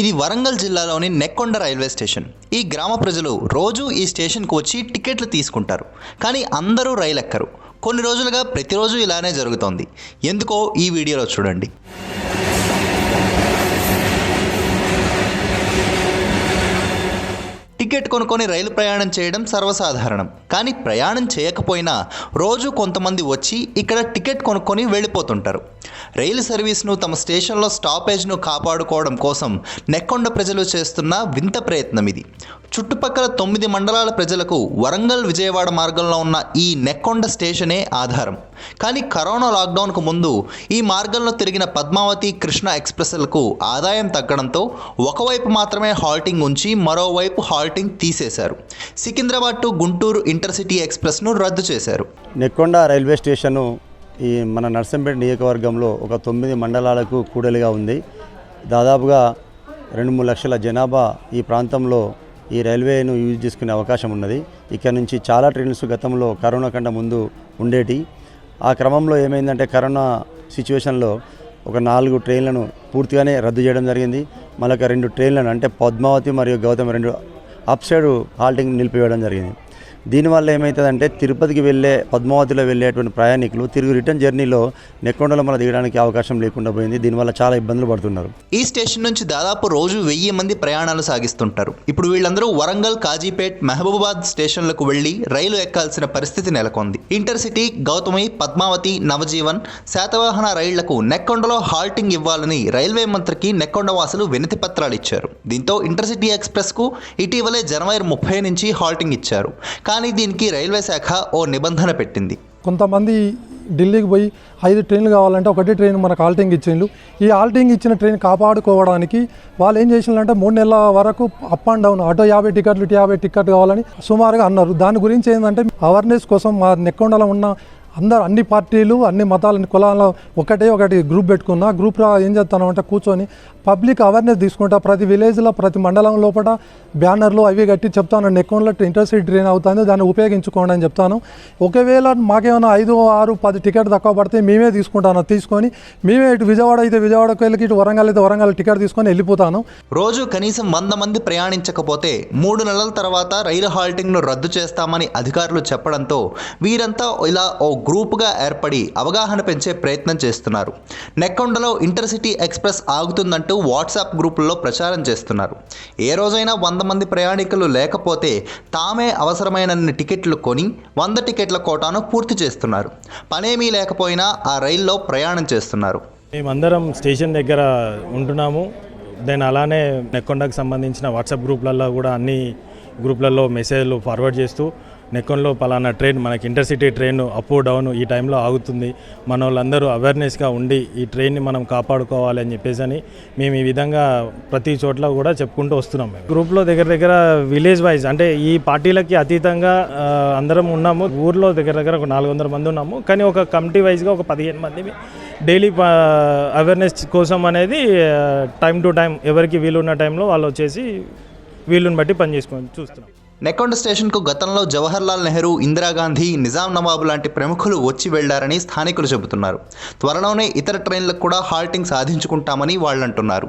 ఇది వరంగల్ జిల్లాలోని Nekkonda railway station. ఈ గ్రామ ప్రజలు రోజు ఈ స్టేషన్కు వచ్చి టికెట్లు తీసుకుంటారు. కానీ అందరూ రైలు ఎక్కరు కొన్ని రోజులుగా ప్రతిరోజు ఇలానే జరుగుతోంది. ఎందుకో ఈ వీడియోలో చూడండి. టికెట్ కొనుక్కొని రైలు ప్రయాణం చేయడం సర్వసాధారణం. కానీ ప్రయాణం చేయకపోయినా రోజు కొంతమంది వచ్చి ఇక్కడ టికెట్ కొనుక్కొని వెళ్ళిపోతుంటారు. రైలు సర్వీస్ను తమ స్టేషన్లో స్టాపేజ్ను కాపాడుకోవడం కోసం నెక్కొండ ప్రజలు చేస్తున్న వింత ప్రయత్నం ఇది చుట్టుపక్కల తొమ్మిది మండలాల ప్రజలకు వరంగల్ విజయవాడ మార్గంలో ఉన్న ఈ నెక్కొండ స్టేషనే ఆధారం. కానీ కరోనా లాక్డౌన్కు ముందు ఈ మార్గంలో తిరిగిన పద్మావతి కృష్ణ ఎక్స్ప్రెస్లకు ఆదాయం తగ్గడంతో ఒకవైపు మాత్రమే హాల్టింగ్ ఉంచి మరోవైపు హాల్టింగ్ తీసేశారు. సికింద్రాబాద్ టు గుంటూరు ఇంటర్సిటీ ఎక్స్ప్రెస్ను రద్దు చేశారు. నెక్కొండ రైల్వే స్టేషను ఈ మన నర్సంపేట నియోజకవర్గంలో ఒక తొమ్మిది మండలాలకు కూడలిగా ఉంది. దాదాపుగా రెండు మూడు లక్షల జనాభా ఈ ప్రాంతంలో ఈ రైల్వేను యూజ్ చేసుకునే అవకాశం ఉన్నది. ఇక్కడ నుంచి చాలా ట్రైన్స్ గతంలో కరోనా కంటే ముందు ఉండేటి. ఆ క్రమంలో ఏమైందంటే కరోనా సిచ్యువేషన్లో ఒక నాలుగు ట్రైన్లను పూర్తిగానే రద్దు చేయడం జరిగింది. మళ్ళీ రెండు ట్రైన్లను అంటే పద్మావతి మరియు గౌతమ్ రెండు అప్ సైడ్ హాల్టింగ్ నిలిపివేయడం జరిగింది. దీనివల్ల ఏమవుతుందంటే తిరుపతికి వెళ్ళే పద్మావతిలో వెళ్ళేటువంటి ప్రయాణికులు తిరిగి రిటర్న్ జర్నీలో నెక్కొండలో మన దిగడానికి అవకాశం లేకుండా పోయింది. దీనివల్ల చాలా ఇబ్బందులు పడుతున్నారు. ఈ స్టేషన్ నుంచి దాదాపు రోజు వెయ్యి మంది ప్రయాణాలు సాగిస్తుంటారు. ఇప్పుడు వీళ్ళందరూ వరంగల్ కాజీపేట్ మహబూబాబాద్ స్టేషన్లకు వెళ్ళి రైలు ఎక్కాల్సిన పరిస్థితి నెలకొంది. ఇంటర్సిటీ గౌతమి పద్మావతి నవజీవన్ శాతవాహన రైళ్ళకు నెక్కొండలో హాల్టింగ్ ఇవ్వాలని రైల్వే మంత్రికి నెక్కొండ వాసులు వినతి పత్రాలు ఇచ్చారు. దీంతో ఇంటర్సిటీ ఎక్స్ప్రెస్కు ఇటీవలే జనవరి ముప్పై నుంచి హాల్టింగ్ ఇచ్చారు. కానీ దీనికి రైల్వే శాఖ ఓ నిబంధన పెట్టింది. కొంతమంది ఢిల్లీకి పోయి ఐదు ట్రైన్లు కావాలంటే ఒకటే ట్రైన్ మనకు ఆల్టింగ్ ఇచ్చిండ్రు ఈ ఆల్టింగ్ ఇచ్చిన ట్రైన్ కాపాడుకోవడానికి వాళ్ళు ఏం చేసిండ్రంటే మూడు నెలల వరకు అప్ అండ్ డౌన్ ఆటో యాభై టికెట్లు ఇటు యాభై టికెట్ కావాలని సుమారుగా అన్నారు. దాని గురించి ఏంటంటే అవేర్నెస్ కోసం మా నెక్కొండలో ఉన్న అందరు అన్ని పార్టీలు అన్ని మతాలు అన్ని కులాల ఒకటే ఒకటి గ్రూప్ పెట్టుకున్నా గ్రూప్ ఏం చేస్తాను అంటే కూర్చొని పబ్లిక్ అవేర్నెస్ తీసుకుంటా ప్రతి విలేజ్లో ప్రతి మండలం లోపల బ్యానర్లు అవి కట్టి చెప్తాను. నెక్కొండలో ఇంటర్సిటీ డ్రైన్ అవుతుంది దాన్ని ఉపయోగించుకోండి అని చెప్తాను. ఒకవేళ మాకేమైనా ఐదు ఆరు పది టికెట్ తక్కువ పడితే మేమే తీసుకుంటాను. తీసుకొని మేమే ఇటు విజయవాడ అయితే విజయవాడకు వెళ్ళి ఇటు వరంగల్ అయితే వరంగల్ టికెట్ తీసుకొని వెళ్ళిపోతాను. రోజు కనీసం వంద మంది ప్రయాణించకపోతే మూడు నెలల తర్వాత రైలు హాల్టింగ్ను రద్దు చేస్తామని అధికారులు చెప్పడంతో వీరంతా ఇలా ఓ గ్రూపుగా ఏర్పడి అవగాహన పెంచే ప్రయత్నం చేస్తున్నారు. నెక్కొండలో ఇంటర్సిటీ ఎక్స్ప్రెస్ ఆగుతుందంటూ వాట్సాప్ గ్రూపుల్లో ప్రచారం చేస్తున్నారు. ఏ రోజైనా వంద మంది ప్రయాణికులు లేకపోతే తామే అవసరమైనన్ని టికెట్లు కొని వంద టికెట్ల కోటాను పూర్తి చేస్తున్నారు. పనేమీ లేకపోయినా ఆ రైల్లో ప్రయాణం చేస్తున్నారు. మేమందరం స్టేషన్ దగ్గర ఉంటున్నాము. దెన్ అలానే నెక్కొండకు సంబంధించిన వాట్సాప్ గ్రూప్లలో కూడా అన్ని గ్రూప్లలో మెసేజ్లు ఫార్వర్డ్ చేస్తూ నెక్కొండలో పలానా ట్రైన్ మనకి ఇంటర్సిటీ ట్రైన్ అప్ డౌన్ ఈ టైంలో ఆగుతుంది. మన వాళ్ళందరూ అవేర్నెస్గా ఉండి ఈ ట్రైన్ని మనం కాపాడుకోవాలి అని చెప్పేసి అని మేము ఈ విధంగా ప్రతి చోట్ల కూడా చెప్పుకుంటూ వస్తున్నాం మేము. గ్రూప్లో దగ్గర దగ్గర విలేజ్ వైజ్ అంటే ఈ పార్టీలకి అతీతంగా అందరం ఉన్నాము. ఊర్లో దగ్గర దగ్గర ఒక నాలుగు వందల మంది ఉన్నాము. కానీ ఒక కమిటీ వైజ్గా ఒక పదిహేను మంది డైలీ అవేర్నెస్ కోసం అనేది టైం టు టైం ఎవరికి వీలున్న టైంలో వాళ్ళు వచ్చేసి వీలుని బట్టి పని చేసుకొని చూస్తున్నాం. నెక్కొండ స్టేషన్కు గతంలో జవహర్లాల్ నెహ్రూ ఇందిరాగాంధీ నిజాం నవాబు లాంటి ప్రముఖులు వచ్చి వెళ్ళారని స్థానికులు చెబుతున్నారు. త్వరలోనే ఇతర ట్రైన్లకు కూడా హాల్టింగ్ సాధించుకుంటామని వాళ్ళంటున్నారు.